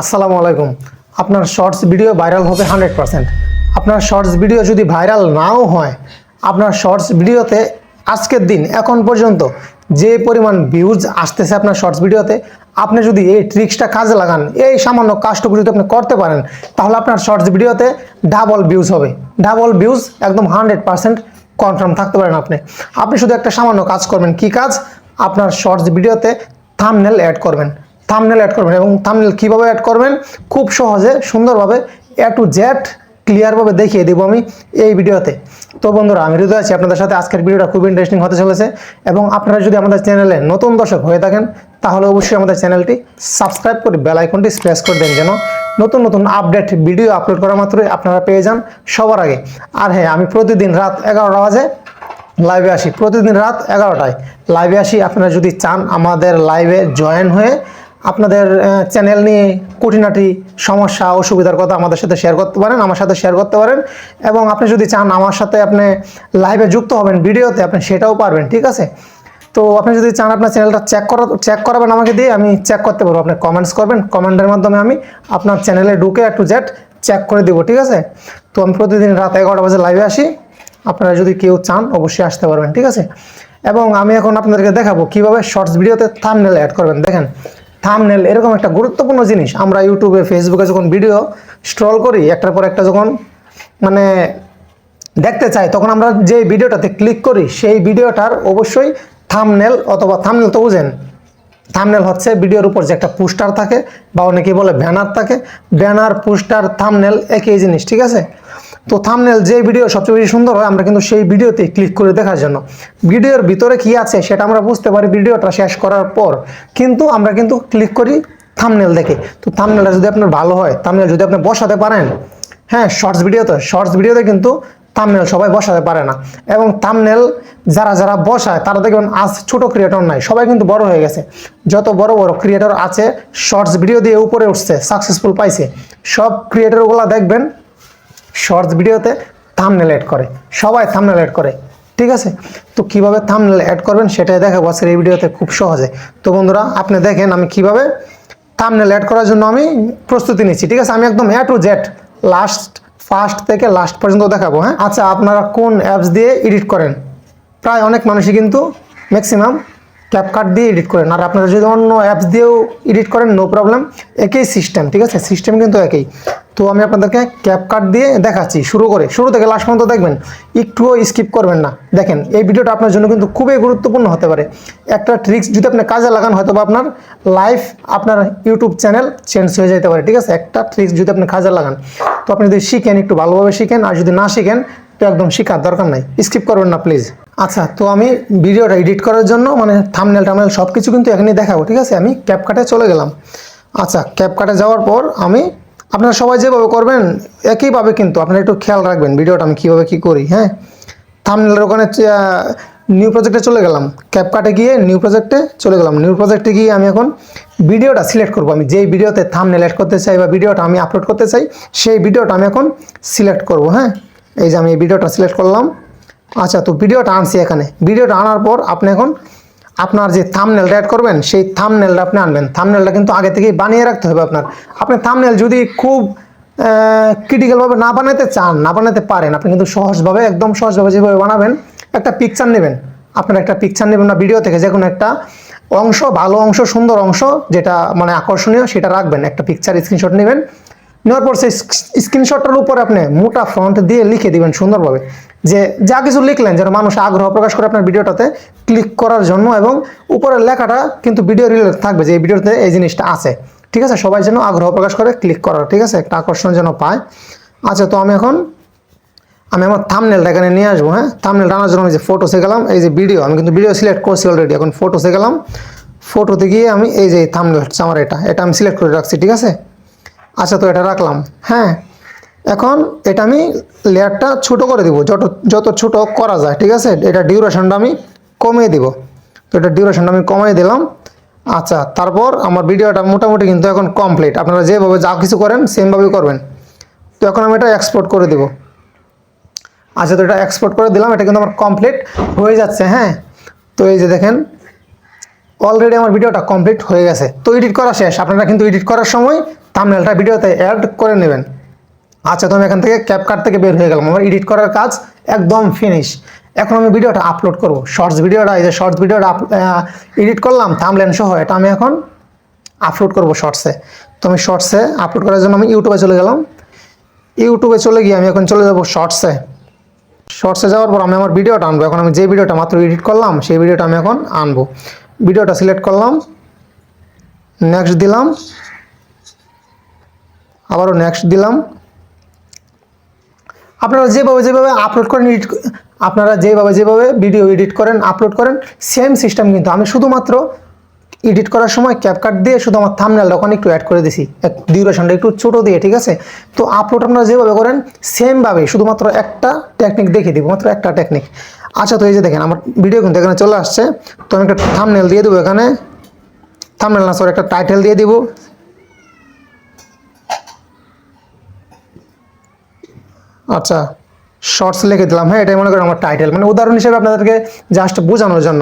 আসসালামু আলাইকুম। আপনার শর্টস ভিডিও ভাইরাল হবে হান্ড্রেড পারসেন্ট। আপনার শর্টস ভিডিও যদি ভাইরাল নাও হয়, আপনার শর্টস ভিডিওতে আজকের দিন, এখন পর্যন্ত যে পরিমাণ ভিউজ আসতেছে আপনার শর্টস ভিডিওতে, আপনি যদি এই ট্রিক্সটা কাজে লাগান, এই সামান্য কাজটুকু যদি আপনি করতে পারেন, তাহলে আপনার শর্টস ভিডিওতে ডাবল ভিউজ হবে। ডাবল ভিউজ একদম হান্ড্রেড পারসেন্ট কনফার্ম থাকতে পারেন আপনি। আপনি শুধু একটা সামান্য কাজ করবেন। কি কাজ? আপনার শর্টস ভিডিওতে থামনেল অ্যাড করবেন। থামনেল অ্যাড করবেন এবং থামনেল কীভাবে অ্যাড করবেন? খুব সহজে, সুন্দরভাবে এ টু জেড ক্লিয়ারভাবে দেখিয়ে দেবো আমি এই ভিডিওতে। তো বন্ধুরা, আমি হৃদয় আছি আপনাদের সাথে। আজকের ভিডিওটা খুব ইন্টারেস্টিং হতে চলেছে এবং আপনারা যদি আমাদের চ্যানেলে নতুন দর্শক হয়ে থাকেন, তাহলে অবশ্যই আমাদের চ্যানেলটি সাবস্ক্রাইব করে বেল আইকনটি প্রেস করে দেন যেন নতুন নতুন আপডেট ভিডিও আপলোড করা মাত্রই আপনারা পেয়ে যান সবার আগে। আর হ্যাঁ আমি প্রতিদিন রাত এগারোটা বাজে লাইভে আসি। প্রতিদিন রাত এগারোটায় লাইভে আসি। আপনারা যদি চান আমাদের লাইভে জয়েন হয়ে আপনাদের চ্যানেল নিয়ে খুঁটিনাটি সমস্যা অসুবিধার কথা আমাদের সাথে শেয়ার করতে পারেন, আমার সাথে শেয়ার করতে পারেন এবং আপনি যদি চান আমার সাথে আপনি লাইভে যুক্ত হবেন, ভিডিওতে আপনি সেটাও পারবেন, ঠিক আছে? তো আপনি যদি চান আপনার চ্যানেলটা চেক করা চেক করাবেন আমাকে দিয়ে, আমি চেক করতে পারব, আপনি কমেন্টস করবেন কমেন্টের মাধ্যমে আমি আপনার চ্যানেলে ঢুকে একটু জ্যাট চেক করে দেবো, ঠিক আছে? তো আমি প্রতিদিন রাত এগারোটা বাজে লাইভে আসি, আপনারা যদি কেউ চান অবশ্যই আসতে পারবেন, ঠিক আছে? এবং আমি এখন আপনাদেরকে দেখাবো কীভাবে শর্টস ভিডিওতে থাম থামনেল অ্যাড করবেন, দেখেন। থামনেল এরকম একটা গুরুত্বপূর্ণ জিনিস। আমরা ইউটিউবে ফেসবুকে যখন ভিডিও স্ট্রল করি, একটার পর একটা যখন মানে দেখতে চাই, তখন আমরা যে ভিডিওটাতে ক্লিক করি, সেই ভিডিওটার অবশ্যই থামনেল অথবা থামনেল তো বুঝেন। থামনেল হচ্ছে ভিডিওর উপর যে একটা পোস্টার থাকে, বা অনেকেই বলে ব্যানার থাকে। ব্যানার পোস্টার থামনেল একই জিনিস, ঠিক আছে? তো থামনেল যে ভিডিও সবচেয়ে বেশি সুন্দর হয়, আমরা কিন্তু সেই ভিডিওতে ক্লিক করে দেখার জন্য। ভিডিওর ভিতরে কি আছে সেটা আমরা বুঝতে পারি ভিডিওটা শেষ করার পর। কিন্তু আমরা কিন্তু ক্লিক করি থামনেল দেখে। তো থামনেলটা যদি আপনার ভালো হয় থামনেল যদি আপনি বসাতে পারেন হ্যাঁ শর্টস ভিডিওতে শর্টস ভিডিওতে কিন্তু থামনেল সবাই বসাতে পারে না। এবং থামনেল যারা যারা বসায়, তারা দেখবেন আজ ছোট ক্রিয়েটর নাই, সবাই কিন্তু বড় হয়ে গেছে। যত বড় বড় ক্রিয়েটর আছে শর্টস ভিডিও দিয়ে উপরে উঠছে সাকসেসফুল পাইছে। সব ক্রিয়েটরগুলো দেখবেন শর্টস ভিডিওতে থামনেল অ্যাড করে। সবাই থামনেল অ্যাড করে, ঠিক আছে? তো কীভাবে থামনেল অ্যাড করবেন সেটাই দেখাবো আজকের এই ভিডিওতে খুব সহজে। তো বন্ধুরা, আপনি দেখেন আমি কীভাবে থামনেল অ্যাড করার জন্য আমি প্রস্তুতি নিচ্ছি, ঠিক আছে? আমি একদম A to Z last first থেকে লাস্ট পর্যন্ত দেখাবো হ্যাঁ? আচ্ছা আপনারা কোন অ্যাপস দিয়ে এডিট করেন? প্রায় অনেক মানুষই কিন্তু ম্যাক্সিমাম ক্যাপকাট দিয়ে এডিট করেন। আর আপনারা যদি অন্য অ্যাপস দিয়েও এডিট করেন নো প্রবলেম একই সিস্টেম ঠিক আছে? সিস্টেম কিন্তু একই। তো আমি আপনাদেরকে ক্যাপকাট দিয়ে দেখাচ্ছি, শুরু করে। শুরু থেকে লাস্ট পর্যন্ত দেখবেন, একটুও স্কিপ করবেন না। দেখেন, এই ভিডিওটা আপনার জন্য কিন্তু খুবই গুরুত্বপূর্ণ হতে পারে। একটা ট্রিক্স যদি আপনি কাজে লাগান, হয়তো বা আপনার লাইফ আপনার ইউটিউব চ্যানেল চেঞ্জ হয়ে যেতে পারে, ঠিক আছে? একটা ট্রিক্স যদি আপনি কাজে লাগান। তো আপনি যদি শিখেন, একটু ভালোভাবে শিখেন, আর যদি না শিখেন তো একদম শেখার দরকার নাই। স্কিপ করবেন না প্লিজ আচ্ছা তো আমি ভিডিওটা এডিট করার জন্য মানে থামনেল টামনেল সব কিছু কিন্তু এখানেই দেখাবো, ঠিক আছে? আমি ক্যাপকাটে চলে গেলাম। আচ্ছা ক্যাপকাটে যাওয়ার পর আমি, আপনারা সবাই যেভাবে করবেন, একইভাবে কিন্তু আপনারা একটু খেয়াল রাখবেন ভিডিওটা আমি কীভাবে কী করি হ্যাঁ? থামনেলের ওখানে নিউ প্রজেক্টে চলে গেলাম। ক্যাপকাটে গিয়ে নিউ প্রজেক্টে চলে গেলাম। নিউ প্রজেক্টে গিয়ে আমি এখন ভিডিওটা সিলেক্ট করব। আমি যেই ভিডিওতে থামনেল অ্যাড করতে চাই বা ভিডিওটা আমি আপলোড করতে চাই, সেই ভিডিওটা আমি এখন সিলেক্ট করব হ্যাঁ? এই যে আমি এই ভিডিওটা সিলেক্ট করলাম। আচ্ছা তো ভিডিওটা আনছি এখানে। ভিডিওটা আনার পর আপনি এখন আপনার যে থামনেলটা অ্যাড করবেন, সেই থামনেলটা আপনি আনবেন। থামনেলটা কিন্তু আগে থেকেই বানিয়ে রাখতে হবে আপনার। আপনি থামনেল যদি খুব ক্রিটিক্যালভাবে না বানাতে চান, না বানাতে পারেন, আপনি কিন্তু সহজভাবে, একদম সহজভাবে যেভাবে বানাবেন, একটা পিকচার নেবেন। আপনার একটা পিকচার নেবেন না ভিডিও থেকে যে কোনো একটা অংশ, ভালো অংশ, সুন্দর অংশ, যেটা মানে আকর্ষণীয়, সেটা রাখবেন। একটা পিকচার স্ক্রিনশট নেবেন। নেওয়ার পর সেই স্ক্রিনশটটার উপরে আপনি মোটা ফ্রন্ট দিয়ে লিখে দিবেন সুন্দরভাবে। যে যা কিছু লিখলেন, যেন মানুষ আগ্রহ প্রকাশ করে আপনার ভিডিওটাতে ক্লিক করার জন্য এবং উপরের লেখাটা কিন্তু ভিডিও রিলেটেড থাকবে যে এই ভিডিওতে এই জিনিসটা আছে। ঠিক আছে? সবাই যেন আগ্রহ প্রকাশ করে ক্লিক করার, ঠিক আছে? একটা আকর্ষণ যেন পায়। আচ্ছা তো আমি এখন, আমি আমার থামনেলটা এখানে নিয়ে আসব হ্যাঁ? থামনেলটা আনার জন্য আমি যে ফটোসে গেলাম, এই যে ভিডিও আমি কিন্তু ভিডিও সিলেক্ট করছি অলরেডি এখন ফটোসে গেলাম ফটোতে গিয়ে আমি এই যে থামনেল হচ্ছে আমার এটা এটা আমি সিলেক্ট করে রাখছি, ঠিক আছে? আচ্ছা তো এটা রাখলাম। হ্যাঁ এখন এটা আমি লেয়ারটা ছোটো করে দিব, যত যত ছোট করা যায়, ঠিক আছে? এটা ডিউরেশনটা আমি কমিয়ে দিব। তো এটা ডিউরেশনটা আমি কমিয়ে দিলাম। আচ্ছা তারপর আমার ভিডিওটা মোটামুটি কিন্তু এখন কমপ্লিট। আপনারা যেভাবে যা কিছু করেন, সেমভাবেই করবেন। তো এখন আমি এটা এক্সপোর্ট করে দিব। আচ্ছা তো এটা এক্সপোর্ট করে দিলাম, এটা কিন্তু আমার কমপ্লিট হয়ে যাচ্ছে হ্যাঁ? তো এই যে দেখেন অলরেডি আমার ভিডিওটা কমপ্লিট হয়ে গেছে। তো এডিট করা শেষ। আপনারা কিন্তু এডিট করার সময় থামনেলটা ভিডিওতে অ্যাড করে নেবেন। আচ্ছা তো আমি এখান থেকে ক্যাপকাট থেকে বের হয়ে গেলাম। আমার এডিট করার কাজ একদম ফিনিশ এখন আমি ভিডিওটা আপলোড করব। শর্টস ভিডিওটা, এই যে শর্টস ভিডিওটা এডিট করলাম থামলেন সহ, এটা আমি এখন আপলোড করব শর্টসে তো আমি শর্টসে আপলোড করার জন্য আমি ইউটিউবে চলে গেলাম। ইউটিউবে চলে গিয়ে আমি এখন চলে যাব শর্টসে শর্টসে যাওয়ার পর আমি আমার ভিডিওটা আনব। এখন আমি যে ভিডিওটা মাত্র এডিট করলাম, সেই ভিডিওটা আমি এখন আনব। ভিডিওটা সিলেক্ট করলাম। নেক্সট দিলাম। আবারও নেক্সট দিলাম। আপনারা যেভাবে যেভাবে আপলোড করেন এডিট আপনারা যেভাবে যেভাবে ভিডিও এডিট করেন আপলোড করেন সেম সিস্টেম কিন্তু আমি শুধুমাত্র এডিট করার সময় ক্যাপকাট দিয়ে শুধু আমার থামনেলটা ওখানে একটু অ্যাড করে দিছি। এক ডিউরেশনটা একটু ছোটো দিয়ে, ঠিক আছে? তো আপলোড আপনারা যেভাবে করেন সেমভাবে শুধুমাত্র একটা টেকনিক দেখিয়ে দিব, মাত্র একটা টেকনিক আচ্ছা তো এই যে দেখেন, আমার ভিডিও কিন্তু এখানে চলে আসছে। তো আমি একটা থামনেল দিয়ে দেবো এখানে। থামনেল না সরি একটা টাইটেল দিয়ে দিব। আচ্ছা শর্টস লিখে দিলাম। হ্যাঁ এটাই মনে করেন আমার টাইটেল মানে উদাহরণ হিসেবে আপনাদেরকে জাস্ট বোঝানোর জন্য।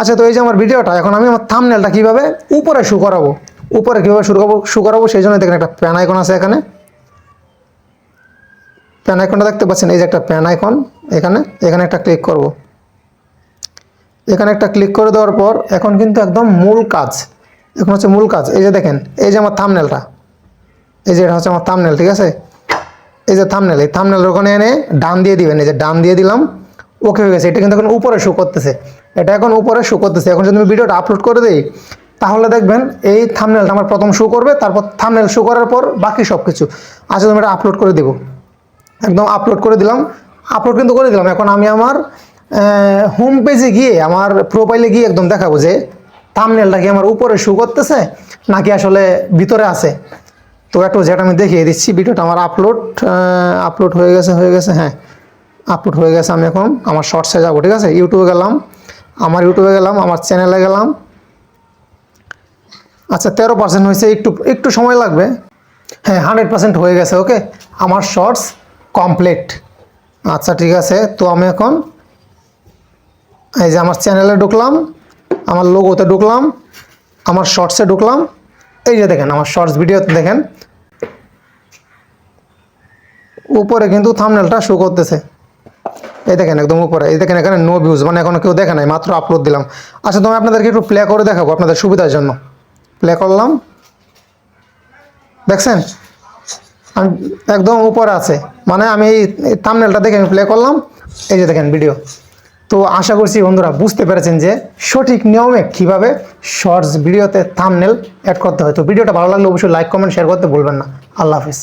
আচ্ছা তো এই যে আমার ভিডিওটা, এখন আমি আমার থামনেলটা কীভাবে উপরে শু করাবো? উপরে কীভাবে শুরু করব শু করাবো? সেই জন্য দেখেন একটা প্যান আইকন আছে এখানে। প্যান আইকনটা দেখতে পাচ্ছেন? এই যে একটা প্যান আইকন এখানে। এখানে একটা ক্লিক করব। এখানে একটা ক্লিক করে দেওয়ার পর এখন কিন্তু একদম মূল কাজ। এখন হচ্ছে মূল কাজ। এই যে দেখেন, এই যে আমার থামনেলটা এই যে এটা হচ্ছে আমার থামনেল ঠিক আছে? এই যে থামনেল এই থামনেল ওখানে এনে ডান দিয়ে দিবেন। এই যে ডান দিয়ে দিলাম ওকে হয়ে গেছে। এটা কিন্তু এখন উপরে শো করতেছে। এটা এখন উপরে শো করতেছে। এখন যদি আমি ভিডিওটা আপলোড করে দিই, তাহলে দেখবেন এই থামনেলটা আমার প্রথম শো করবে, তারপর থামনেল শো করার পর বাকি সব কিছু আচ্ছা তুমি এটা আপলোড করে দেবো, একদম আপলোড করে দিলাম। আপলোড কিন্তু করে দিলাম। এখন আমি আমার হোম পেজে গিয়ে, আমার প্রোফাইলে গিয়ে একদম দেখাবো যে থামনেলটা কি আমার উপরে শো করতেছে, নাকি আসলে ভিতরে আছে। তো একটু যেটা আমি দেখিয়ে দিচ্ছি, ভিডিওটা আমার আপলোড আপলোড হয়ে গেছে হয়ে গেছে হ্যাঁ আপলোড হয়ে গেছে আমি এখন আমার শর্টসে যাব, ঠিক আছে? ইউটিউবে গেলাম, আমার ইউটিউবে গেলাম, আমার চ্যানেলে গেলাম। আচ্ছা তেরো পার্সেন্ট হয়েছে, একটু একটু সময় লাগবে। হ্যাঁ হান্ড্রেড পার্সেন্ট হয়ে গেছে ওকে আমার শর্টস কমপ্লিট আচ্ছা ঠিক আছে, তো আমি এখন এই যে আমার চ্যানেলে ঢুকলাম, আমার লোগোতে ঢুকলাম, আমার শর্টসে ঢুকলাম। এই যে দেখেন, আমার শর্টস ভিডিওতে দেখেন। উপরে কিন্তু থামনেলটা শো করতেছে। এই দেখেন, একদম উপরে। এই দেখেন, এখানে নো ভিউজ মানে এখনও কেউ দেখে নাই, মাত্র আপলোড দিলাম। আচ্ছা তো আমি আপনাদেরকে একটু প্লে করে দেখাবো আপনাদের সুবিধার জন্য। প্লে করলাম। দেখছেন? একদম উপরে আছে। মানে আমি এই থামনেলটা দেখে আমি প্লে করলাম। এই যে দেখেন ভিডিও তো আশা করছি বন্ধুরা বুঝতে পেরেছেন যে সঠিক নিয়মে কীভাবে শর্টস ভিডিওতে থামনেল অ্যাড করতে হয়। তো ভিডিওটা ভালো লাগলে অবশ্যই লাইক কমেন্ট শেয়ার করতে বলবেন না। আল্লাহ হাফিজ।